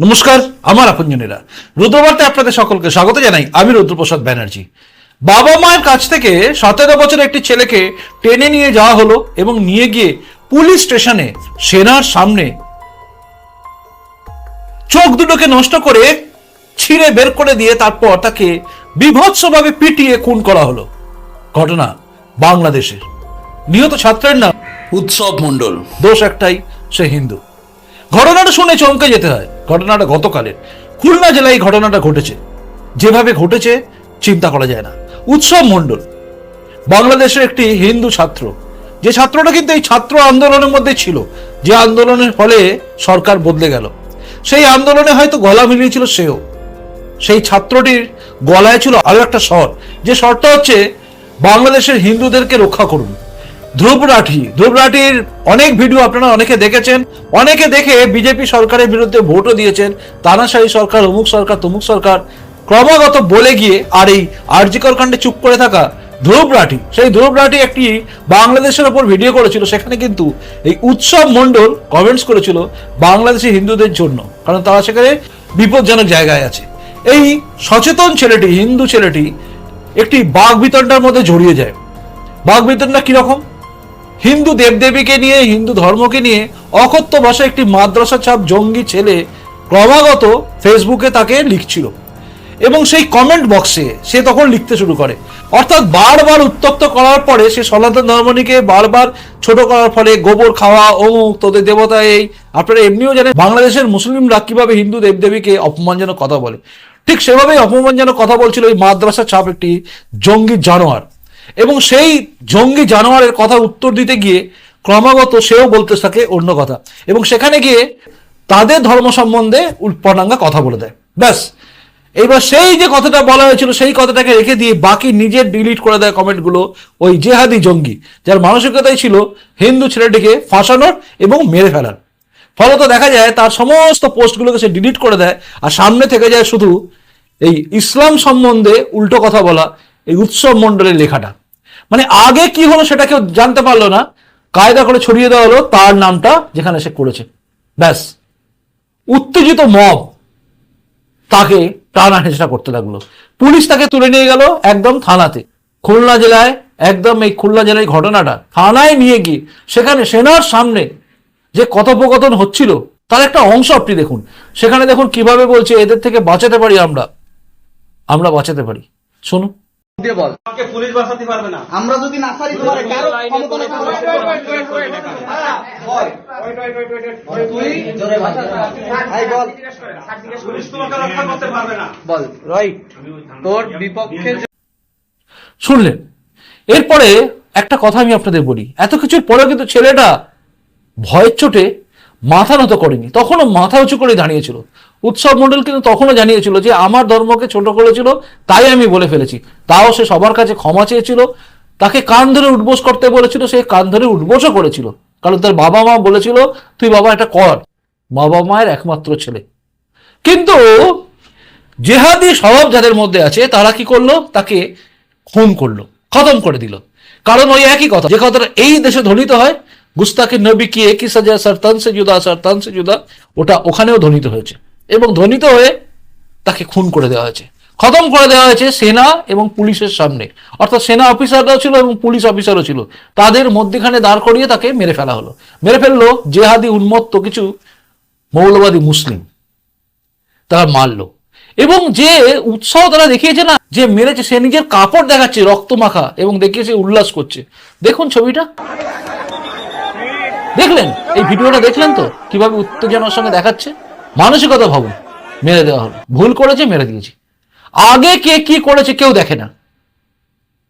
নমস্কার আমার আপনজনেরা। রুদ্রবার্তে আপনাদের সকলকে স্বাগত জানাই। আমি রুদ্রপ্রসাদ ব্যানার্জি। বাবা মায়ের কাছ থেকে সতেরো বছরের একটি ছেলেকে টেনে নিয়ে যাওয়া হলো এবং নিয়ে গিয়ে পুলিশ স্টেশনে সেনার সামনে চোখ দুটোকে নষ্ট করে ছিঁড়ে বের করে দিয়ে তারপর তাকে বিভৎসভাবে পিটিয়ে খুন করা হলো। ঘটনা বাংলাদেশের। নিহত ছাত্রের নাম উৎসব মণ্ডল। দোষ একটাই সে হিন্দু। ঘটনাটা শুনে চমকে যেতে হয়। ঘটনাটা গতকালের। খুলনা জেলায় এই ঘটনাটা ঘটেছে। যেভাবে ঘটেছে, চিন্তা করা যায় না। উৎসব মণ্ডল, বাংলাদেশের একটি হিন্দু ছাত্র, যে ছাত্রটা কিন্তু এই ছাত্র আন্দোলনের মধ্যে ছিল, যে আন্দোলনের ফলে সরকার বদলে গেল। সেই আন্দোলনে হয়তো গলা মিলিয়েছিল সেও। সেই ছাত্রটির গলায় ছিল আরও একটা স্বর। যে স্বরটা হচ্ছে, বাংলাদেশের হিন্দুদেরকে রক্ষা করুন। ধ্রুব রাঠি। ধ্রুব রাঠির অনেক ভিডিও আপনারা অনেকে দেখেছেন। অনেকে দেখে বিজেপি সরকারের বিরুদ্ধে ভোটও দিয়েছেন। তানাশাহী সরকার, অমুক সরকার, তমুক সরকার। ক্রমাগত বলে গিয়ে আর এই আরজিকর কাণ্ডে চুপ করে থাকা ধ্রুব রাঠি। সেই ধ্রুব রাঠি একটি বাংলাদেশের ওপর ভিডিও করেছিল। সেখানে কিন্তু এই উৎসব মণ্ডল কমেন্টস করেছিল বাংলাদেশি হিন্দুদের জন্য। কারণ তারা সেখানে বিপজ্জনক জায়গায় আছে। এই সচেতন ছেলেটি, হিন্দু ছেলেটি একটি বাঘ বিতণ্ডার মধ্যে জড়িয়ে যায়। বাঘ বিতণ্ডা কীরকম? হিন্দু দেবদেবীকে নিয়ে, হিন্দু ধর্মকে নিয়ে অকথ্য ভাষায় একটি মাদ্রাসা ছাপ জঙ্গি ছেলে ক্রমাগত ফেসবুকে তাকে লিখছিল। এবং সেই কমেন্ট বক্সে সে তখন লিখতে শুরু করে। অর্থাৎ বারবার উত্তপ্ত করার পরে সে সনাতন ধর্মনীকে বারবার ছোট করার ফলে গোবর খাওয়া, অমুক, তোদের দেবতা এই, আপনারা এমনিও জানেন বাংলাদেশের মুসলিমরা কীভাবে হিন্দু দেবদেবীকে অপমানজনক কথা বলে। ঠিক সেভাবেই অপমানজনক কথা বলছিল ওই মাদ্রাসা ছাপ একটি জঙ্গি জানোয়ার। এবং সেই জঙ্গি জানোয়ারের কথা উত্তর দিতে গিয়ে ক্রমাগত সেও বলতে থাকে অন্য কথা। এবং সেখানে গিয়ে তাদের ধর্ম সম্বন্ধে উল্পনাঙ্গা কথা বলে দেয়। ব্যাস। এবার সেই যে কথাটা বলা হয়েছিল, সেই কথাটাকে রেখে দিয়ে বাকি নিজের ডিলিট করে দেয় কমেন্টগুলো ওই জেহাদি জঙ্গি, যার মানসিকতাই ছিল হিন্দু ছেলেটিকে ফাঁসানোর এবং মেরে ফেলার। ফলত দেখা যায় তার সমস্ত পোস্টগুলোকে সে ডিলিট করে দেয় আর সামনে থেকে যায় শুধু এই ইসলাম সম্বন্ধে উল্টো কথা বলা এই উৎসব মণ্ডলের লেখাটা। মানে আগে কি হলো সেটা কেউ জানতে পারল না। কায়দা করে ছড়িয়ে দেওয়া হলো তার নামটা যেখানে সে করেছে। ব্যাস। উত্তেজিত মব তাকে টানা হেঁচড়া করতে লাগল। পুলিশ তাকে তুলে নিয়ে গেল একদম থানাতে। খুলনা জেলায়, একদম এই খুলনা জেলায় ঘটনাটা থানায় নিয়ে গিয়ে সেখানে সেনার সামনে যে কথোপকথন হচ্ছিল, তার একটা অংশ আপনি দেখুন। সেখানে দেখুন কীভাবে বলছে, এদের থেকে বাঁচাতে পারি আমরা। আমরা বাঁচাতে পারি। শুনুন। দিয়ে বল আমাকে পুলিশ বাঁচাতে পারবে না আমরা যদি না পারি তোমার কারও বল তুই জোরে ভাষা ভাই বল পুলিশ তোমাকে রক্ষা করতে পারবে না বল রাইট তোর বিপক্ষে শুনলেন এরপরে একটা কথা আমি আপনাদের বলি এত কিছুর পরেও কিন্তু ছেলেটা ভয়ের চোটে মাথা নত করেনি তখনও মাথা উঁচু করে দাঁড়িয়েছিল উৎসব মণ্ডল কিন্তু তখনও জানিয়েছিল যে আমার ধর্মকে ছোট করেছিল, তাই আমি বলে ফেলেছি। তাও সে সবার কাছে ক্ষমা চেয়েছিল, তাকে কান ধরে উঠবোস করতে বলেছিল, সে কান ধরে উঠবোসও করেছিল। কারণ তার বাবা মা বলেছিল, তুই বাবা, এটা কর। বাবা মায়ের একমাত্র ছেলে। কিন্তু জেহাদি স্বভাব যাদের মধ্যে আছে, তারা কি করল? তাকে খুন করল, খতম করে দিল। কারণ ওই একই কথা, যে কথাটা এই দেশে ধ্বনিত হয় গুস্তাকে নবী কি একই সাজা, সরতান সে জুদা, সরতান সে জুদা, ওটা ওখানেও ধ্বনিত হয়েছে। এবং ধ্বনিত হয়ে তাকে খুন করে দেওয়া হয়েছে। খতম করে দেওয়া হয়েছে সেনা এবং পুলিশের সামনে। অর্থাৎ সেনা অফিসাররাও ছিল এবং পুলিশ অফিসারও ছিল। তাদের মধ্যেখানে দাঁড় করিয়ে তাকে মেরে ফেলা হলো। মেরে ফেলল জেহাদি উন্মত্ত কিছু মৌলবাদী মুসলিম। তারা মারলো। এবং যে উৎসাহ তারা দেখিয়েছে না, যে মেরেছে, সে নিজের কাপড় দেখাচ্ছে, রক্ত মাখা এবং দেখিয়ে উল্লাস করছে। দেখুন ছবিটা। দেখলেন? এই ভিডিওটা দেখলেন তো? কীভাবে উত্তেজনার সঙ্গে দেখাচ্ছে? মানসিকতা ভাবুন, মেরে দেওয়া হলো। ভুল করেছে, মেরে দিয়েছি। আগে কে কি করেছে কেউ দেখে না।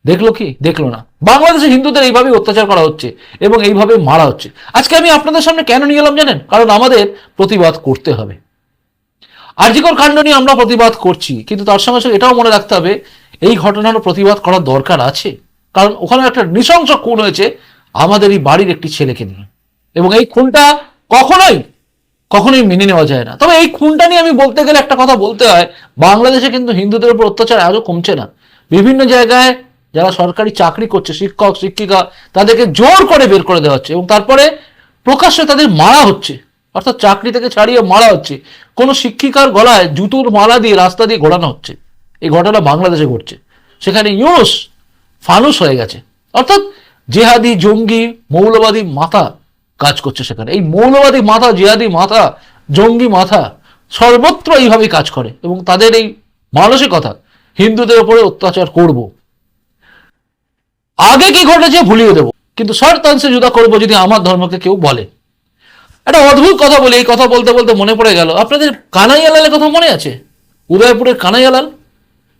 দেখল কি? দেখল না। বাংলাদেশে হিন্দুদের এইভাবে অত্যাচার করা হচ্ছে এবং এইভাবে মারা হচ্ছে। আজকে আমি আপনাদের সামনে কেন নিয়ে এলাম জানেন? কারণ আমাদের প্রতিবাদ করতে হবে। আর্জিকর কাণ্ড নিয়ে আমরা প্রতিবাদ করছি, কিন্তু তার সঙ্গে সঙ্গে এটাও মনে রাখতে হবে, এই ঘটনারও প্রতিবাদ করার দরকার আছে। কারণ ওখানে একটা নৃশংস খুন হয়েছে আমাদের এই বাড়ির একটি ছেলেকে নিয়ে। এবং এই খুনটা কখনোই কখনোই মেনে নেওয়া যায় না। তবে এই খুনটা নিয়ে আমি বলতে গেলে একটা কথা বলতে হয়, বাংলাদেশে কিন্তু হিন্দুদের উপর অত্যাচার আজও কমছে না। বিভিন্ন জায়গায় যারা সরকারি চাকরি করছে, শিক্ষক, শিক্ষিকা, তাদেরকে জোর করে বের করে দেওয়া হচ্ছে এবং তারপরে প্রকাশ্যে তাদের মারা হচ্ছে। অর্থাৎ চাকরি থেকে ছাড়িয়ে মারা হচ্ছে। কোনো শিক্ষিকার গলায় জুতোর মালা দিয়ে রাস্তা দিয়ে ঘোরানো হচ্ছে। এই ঘটনা বাংলাদেশে ঘটছে। সেখানে ইউনুস ফানুস হয়ে গেছে। অর্থাৎ জেহাদি, জঙ্গি, মৌলবাদী মাথা কাজ করছে সেখানে। এই মৌলবাদী মাথা, জেহাদি মাথা, জঙ্গি মাথা সর্বত্র এইভাবেই কাজ করে এবং তাদের এই মানসিকতা হিন্দুদের উপরে অত্যাচার করব। আগে কি ঘটেছে ভুলিয়ে দেবো। কিন্তু শর্তাংশে জুদা করব যদি আমার ধর্মকে কেউ বলে। একটা অদ্ভুত কথা বলি, এই কথা বলতে বলতে মনে পড়ে গেল। আপনাদের কানাইয়ালালের কথা মনে আছে? উদয়পুরের কানাইয়ালাল?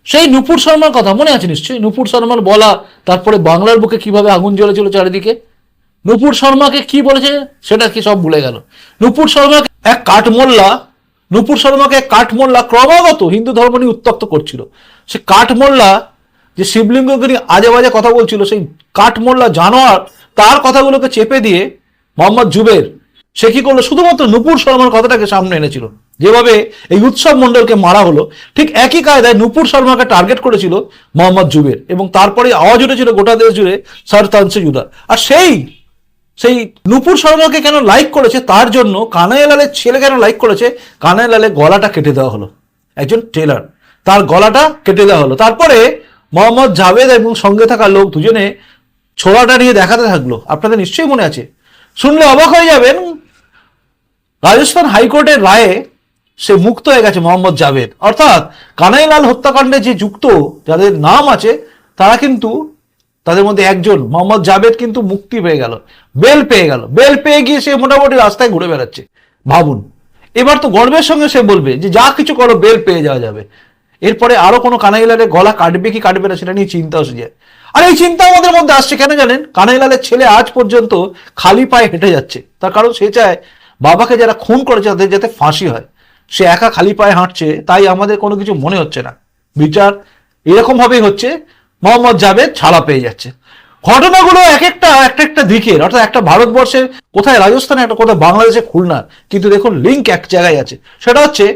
সেই নুপুর শর্মার কথা মনে আছে নিশ্চয়ই? নুপুর শর্মার বলা, তারপরে বাংলার বুকে কীভাবে আগুন জ্বলেছিল চারিদিকে? নুপুর শর্মাকে কি বলেছে সেটা কি সব ভুলে গেল। নুপুর শর্মাকে এক কাঠমোল্লা, নুপুর শর্মাকে এক কাঠমোল্লা ক্রমাগত হিন্দু ধর্ম নিয়ে উত্তক্ত করছিল। সে কাঠমোল্লা যে শিবলিঙ্গকে নিয়ে আজে বাজে কথা বলছিল, সেই কাঠমোল্লা জানোয়ার তার কথাগুলোকে চেপে দিয়ে মোহাম্মদ জুবের, সে কি করল? শুধুমাত্র নুপুর শর্মার কথাটাকে সামনে এনেছিল। যেভাবে এই উৎসব মণ্ডলকে মারা হলো, ঠিক একই কায়দায় নুপুর শর্মাকে টার্গেট করেছিল মোহাম্মদ জুবের এবং তারপরে আওয়াজ উঠেছিল গোটা দেশ জুড়ে সারতানসে জুদা আর সেই সেই নুপুর শর্মাকে কেন লাইক করেছে? তার জন্য কানাইলালের ছেলে কেন লাইক করেছে? কানাইলালের গলাটা কেটে দেওয়া হলো। একজন টেলার তার গলাটা কেটে দেওয়া হলো। তারপরে মোহাম্মদ জাভেদ এবং সঙ্গে থাকা লোক দুজনে ছোড়াটা নিয়ে দেখাতে থাকল। আপনাদের নিশ্চয়ই মনে আছে। শুনলে অবাক হয়ে যাবেন, রাজস্থান হাইকোর্টের রায়ে সে মুক্ত হয়ে গেছে মোহাম্মদ জাভেদ। অর্থাৎ কানাইলাল হত্যাকাণ্ডে যে যুক্ত, যাদের নাম আছে, তারা কিন্তু তাদের মধ্যে একজন, মোহাম্মদ জাভেদ কিন্তু মুক্তি পেয়ে গেল, বেল পেয়ে গেল, বেল পেয়ে গিয়ে সে মোটামুটি রাস্তায় ঘুরে বেড়াচ্ছে। ভাবুন, এবার তো গর্বের সঙ্গে সে বলবে যে যা কিছু করো, বেল পেয়ে যাওয়া যাবে। এরপরে আরও কোনো কানাইলালের গলা কাটবে কি কাটবে না সেটা নিয়ে চিন্তা এসে যায়। আর এই চিন্তা আমাদের মধ্যে আসছে কেন জানেন? কানাইলালের ছেলে আজ পর্যন্ত খালি পায়ে হেঁটে যাচ্ছে। তার কারণ সে চায় বাবাকে যারা খুন করেছে তাদের যাতে ফাঁসি হয়। সে একা খালি পায়ে হাঁটছে, তাই আমাদের কোনো কিছু মনে হচ্ছে না। বিচার এরকম ভাবেই হচ্ছে। মোহাম্মদ জাভেদ ছাড়া পেয়ে যাচ্ছে। ঘটনাগুলো এক একটা একটা একটা দিকের, অর্থাৎ একটা ভারতবর্ষের, কোথায়? রাজস্থানে, একটা কোথায়? বাংলাদেশে খুলনা কিন্তু দেখুন লিঙ্ক এক জায়গায় আছে। সেটা হচ্ছে,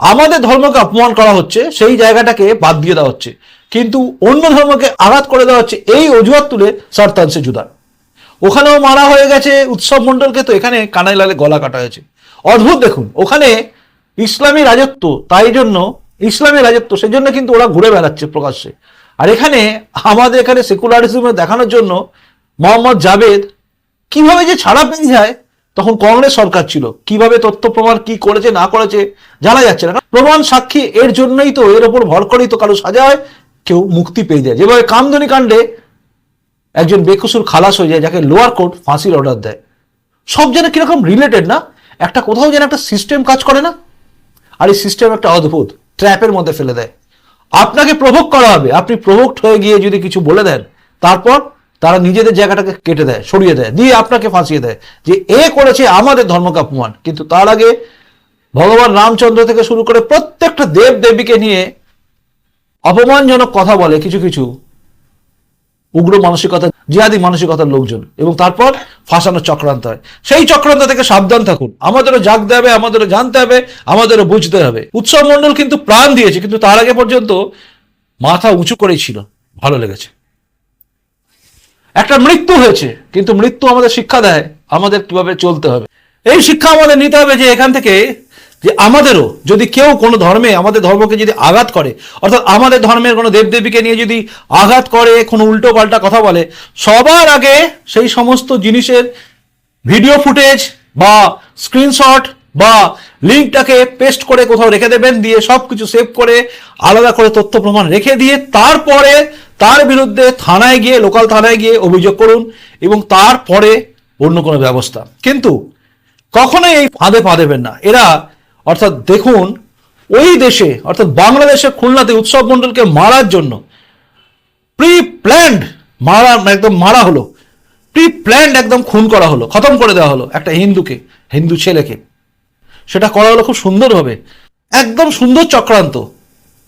আমাদের ধর্মকে অপমান করা হচ্ছে, সেই জায়গাটাকে বাদ দিয়ে দেওয়া হচ্ছে। কিন্তু অন্য ধর্মকে আঘাত করে দেওয়া হচ্ছে, এই অজুহাত তুলে সারতানসে জুদার ওখানেও মারা হয়ে গেছে উৎসব মণ্ডলকে, তো এখানে কানাইলালে গলা কাটা হয়েছে। অদ্ভুত দেখুন, ওখানে ইসলামী রাজত্ব, তাই জন্য ইসলামী রাজত্ব সেই জন্য কিন্তু ওরা ঘুরে বেড়াচ্ছে প্রকাশ্যে। আর এখানে আমাদের এখানে সেকুলারিজমে দেখানোর জন্য মোহাম্মদ জাভেদ কীভাবে যে ছাড়া পেয়ে যায়, তখন কংগ্রেস সরকার ছিল। কীভাবে তথ্য প্রমাণ কি করেছে, না করেছে, জানা যাচ্ছে না। প্রমাণ সাক্ষী এর জন্যই তো এর ওপর ভর করেই তো কারও সাজা হয়, কেউ মুক্তি পেয়ে যায়। যেভাবে কামদনি কাণ্ডে একজন বেকসুর খালাস হয়ে যায়, যাকে লোয়ার কোর্ট ফাঁসির অর্ডার দেয়। সব যেন কীরকম রিলেটেড না? একটা কোথাও যেন একটা সিস্টেম কাজ করে না? আর এই সিস্টেম একটা অদ্ভুত ট্র্যাপের মধ্যে ফেলে দেয়। আপনাকে প্রভোগ করা হবে। আপনি প্রভোক্ট হয়ে গিয়ে যদি কিছু বলে দেন, তারপর তারা নিজেদের জায়গাটাকে কেটে দেয়, সরিয়ে দেয়, দিয়ে আপনাকে ফাঁসিয়ে দেয় যে এ করেছে আমাদের ধর্মকে অপমান। কিন্তু তার আগে ভগবান রামচন্দ্র থেকে শুরু করে প্রত্যেকটা দেব দেবীকে নিয়ে অপমানজনক কথা বলে, কিছু কিছু উগ্র মানসিকতা, জিহাদি মানসিকতার লোকজন। এবং তারপর ফাঁসানোর চক্রান্ত হয়। সেই চক্রান্ত থেকে সাবধান থাকুন। আমাদেরও জাগতে হবে, আমাদেরও জানতে হবে, আমাদেরও বুঝতে হবে। উৎসব মণ্ডল কিন্তু প্রাণ দিয়েছে, কিন্তু তার আগে পর্যন্ত মাথা উঁচু করেই ছিল। ভালো লেগেছে। একটা মৃত্যু হয়েছে, কিন্তু মৃত্যু আমাদের শিক্ষা দেয়, আমাদের কীভাবে চলতে হবে। এই শিক্ষা আমাদের নিতে হবে যে এখান থেকে যে আমাদেরও যদি কেউ কোনো ধর্মে আমাদের ধর্মকে যদি আঘাত করে, অর্থাৎ আমাদের ধর্মের কোনো দেবদেবীকে নিয়ে যদি আঘাত করে, কোনো উল্টো পাল্টা কথা বলে, সবার আগে সেই সমস্ত জিনিসের ভিডিও ফুটেজ বা স্ক্রিনশট বা লিঙ্কটাকে পেস্ট করে কোথাও রেখে দেবেন, দিয়ে সব কিছু সেভ করে, আলাদা করে তথ্য প্রমাণ রেখে দিয়ে তারপরে তার বিরুদ্ধে থানায় গিয়ে, লোকাল থানায় গিয়ে অভিযোগ করুন এবং তারপরে অন্য কোনো ব্যবস্থা। কিন্তু কখনোই এই ফাঁদে পা দেবেন না। এরা অর্থাৎ দেখুন, ওই দেশে, অর্থাৎ বাংলাদেশে খুলনাতে উৎসব মণ্ডলকে মারার জন্য প্রি প্ল্যান্ড মারা, একদম মারা হলো প্রি প্ল্যান্ড একদম খুন করা হলো, খতম করে দেওয়া হলো একটা হিন্দুকে, হিন্দু ছেলেকে। সেটা করা হলো খুব সুন্দরভাবে, একদম সুন্দর চক্রান্ত।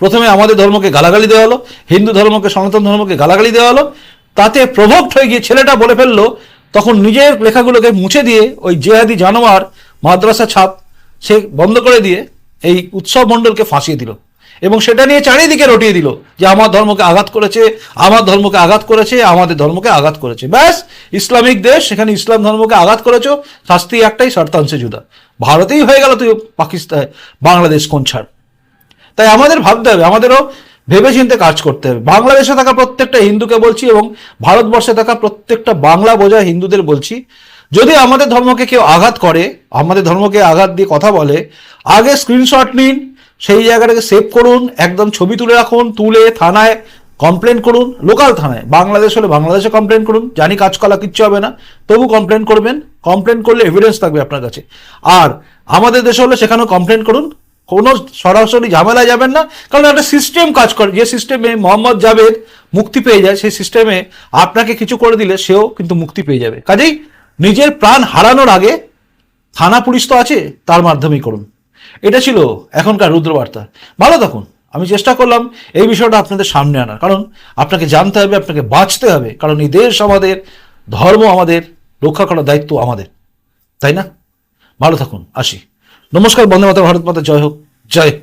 প্রথমে আমাদের ধর্মকে গালাগালি দেওয়া হলো, হিন্দু ধর্মকে, সনাতন ধর্মকে গালাগালি দেওয়া হলো, তাতে প্রভোক্ট হয়ে গিয়ে ছেলেটা বলে ফেলল, তখন নিজের লেখাগুলোকে মুছে দিয়ে ওই জেহাদি জানোয়ার, মাদ্রাসা ছাপ সে বন্ধ করে দিয়ে এই উৎসব মণ্ডলকে ফাঁসিয়ে দিল। এবং সেটা নিয়ে চারিদিকে রটিয়ে দিল যে আমার ধর্মকে আঘাত করেছে, আমার ধর্মকে আঘাত করেছে, আমাদের ধর্মকে আঘাত করেছে। ব্যাস, ইসলামিক দেশ, সেখানে ইসলাম ধর্মকে আঘাত করেছ, শাস্তি একটাই শর্তাংশে জুদা। ভারতেই হয়ে গেল তুই পাকিস্তান, বাংলাদেশ কোন ছাড়। তাই আমাদের ভাবতে হবে, আমাদেরও ভেবে ভেবেচিন্তে কাজ করতে হবে। বাংলাদেশে থাকা প্রত্যেকটা হিন্দুকে বলছি এবং ভারতবর্ষে থাকা প্রত্যেকটা বাংলা বোঝা হিন্দুদের বলছি যদি আমাদের ধর্মকে কেউ আঘাত করে, আমাদের ধর্মকে আঘাত দিয়ে কথা বলে, আগে স্ক্রিনশট নিন, সেই জায়গাটাকে সেভ করুন, একদম ছবি তুলে রাখুন, তুলে থানায় কমপ্লেন করুন লোকাল থানায়, বাংলাদেশ হলে বাংলাদেশে কমপ্লেন করুন, জানি কাজকলা কিচ্ছু হবে না, তবু কমপ্লেন করবেন কমপ্লেন করলে এভিডেন্স থাকবে আপনার কাছে। আর আমাদের দেশে হলে সেখানেও কমপ্লেন করুন, কোনো সরাসরি ঝামেলায় যাবেন না, কারণ একটা সিস্টেম কাজ করে, যে সিস্টেমে মোহাম্মদ জাভেদ মুক্তি পেয়ে যায়, সেই সিস্টেমে আপনাকে কিছু করে দিলে সেও কিন্তু মুক্তি পেয়ে যাবে। কাজেই নিজের প্রাণ হারানোর আগে থানা পুলিশ তো আছে, তার মাধ্যমেই করুন। এটা ছিল এখনকার রুদ্রবার্তা। ভালো থাকুন। আমি চেষ্টা করলাম এই বিষয়টা আপনাদের সামনে আনার। কারণ আপনাকে জানতে হবে, আপনাকে বাঁচতে হবে। কারণ এই দেশ আমাদের, ধর্ম আমাদের, রক্ষা করার দায়িত্ব আমাদের। তাই না? ভালো থাকুন। আসি। নমস্কার, বন্দে মাতা ভারত মাতা, জয় হোক। জয়